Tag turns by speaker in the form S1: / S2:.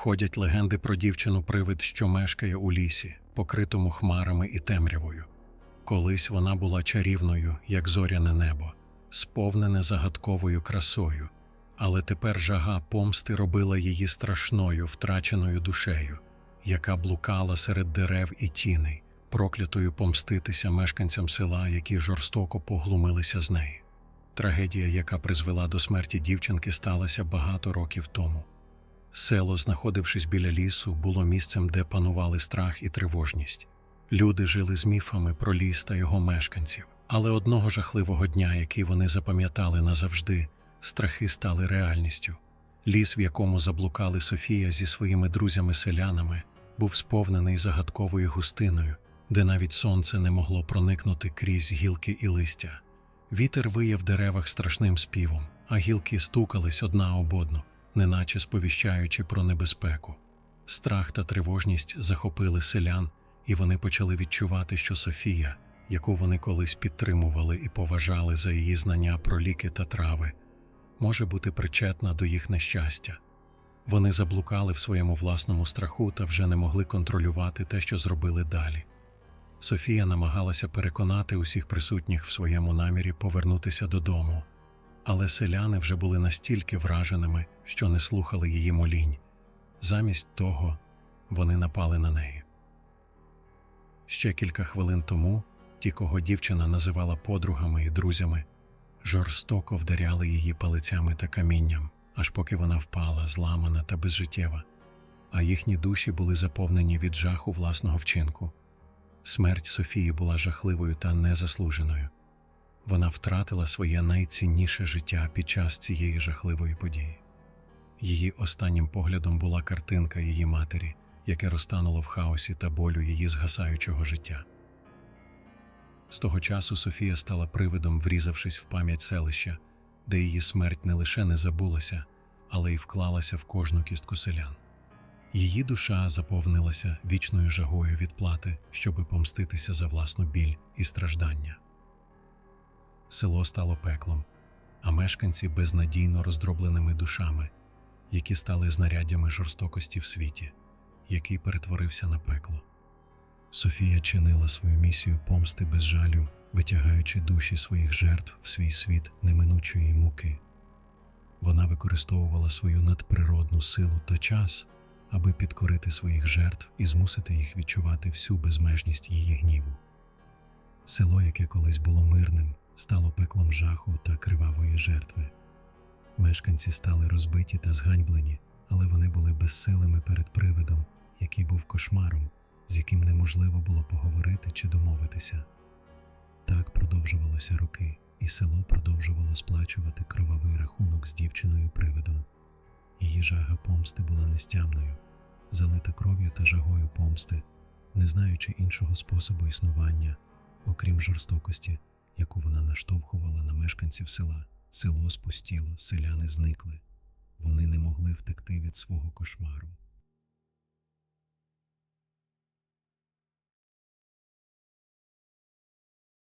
S1: Ходять легенди про дівчину-привид, що мешкає у лісі, покритому хмарами і темрявою. Колись вона була чарівною, як зоряне небо, сповнене загадковою красою, але тепер жага помсти робила її страшною, втраченою душею, яка блукала серед дерев і тіней, проклятою помститися мешканцям села, які жорстоко поглумилися з неї. Трагедія, яка призвела до смерті дівчинки, сталася багато років тому. Село, знаходившись біля лісу, було місцем, де панували страх і тривожність. Люди жили з міфами про ліс та його мешканців, але одного жахливого дня, який вони запам'ятали назавжди, страхи стали реальністю. Ліс, в якому заблукали Софія зі своїми друзями-селянами, був сповнений загадковою густиною, де навіть сонце не могло проникнути крізь гілки і листя. Вітер вияв деревах страшним співом, а гілки стукались одна об одну, неначе сповіщаючи про небезпеку. Страх та тривожність захопили селян, і вони почали відчувати, що Софія, яку вони колись підтримували і поважали за її знання про ліки та трави, може бути причетна до їх нещастя. Вони заблукали в своєму власному страху та вже не могли контролювати те, що зробили далі. Софія намагалася переконати усіх присутніх в своєму намірі повернутися додому, але селяни вже були настільки враженими, що не слухали її молінь. Замість того вони напали на неї. Ще кілька хвилин тому ті, кого дівчина називала подругами і друзями, жорстоко вдаряли її палицями та камінням, аж поки вона впала, зламана та безжиттєва, а їхні душі були заповнені від жаху власного вчинку. Смерть Софії була жахливою та незаслуженою. Вона втратила своє найцінніше життя під час цієї жахливої події. Її останнім поглядом була картинка її матері, яке розтануло в хаосі та болю її згасаючого життя. З того часу Софія стала привидом, врізавшись в пам'ять селища, де її смерть не лише не забулася, але й вклалася в кожну кістку селян. Її душа заповнилася вічною жагою відплати, щоби помститися за власну біль і страждання. Село стало пеклом, а мешканці безнадійно роздробленими душами, які стали знаряддями жорстокості в світі, який перетворився на пекло. Софія чинила свою місію помсти без жалю, витягаючи душі своїх жертв в свій світ неминучої муки. Вона використовувала свою надприродну силу та час, аби підкорити своїх жертв і змусити їх відчувати всю безмежність її гніву. Село, яке колись було мирним, стало пеклом жаху та кривавої жертви. Мешканці стали розбиті та зганьблені, але вони були безсилими перед привидом, який був кошмаром, з яким неможливо було поговорити чи домовитися. Так продовжувалося роки, і село продовжувало сплачувати кровавий рахунок з дівчиною привидом. Її жага помсти була нестямною, залита кров'ю та жагою помсти, не знаючи іншого способу існування, окрім жорстокості, яку вона наштовхувала на мешканців села. Село спустіло, селяни зникли. Вони не могли втекти від свого кошмару.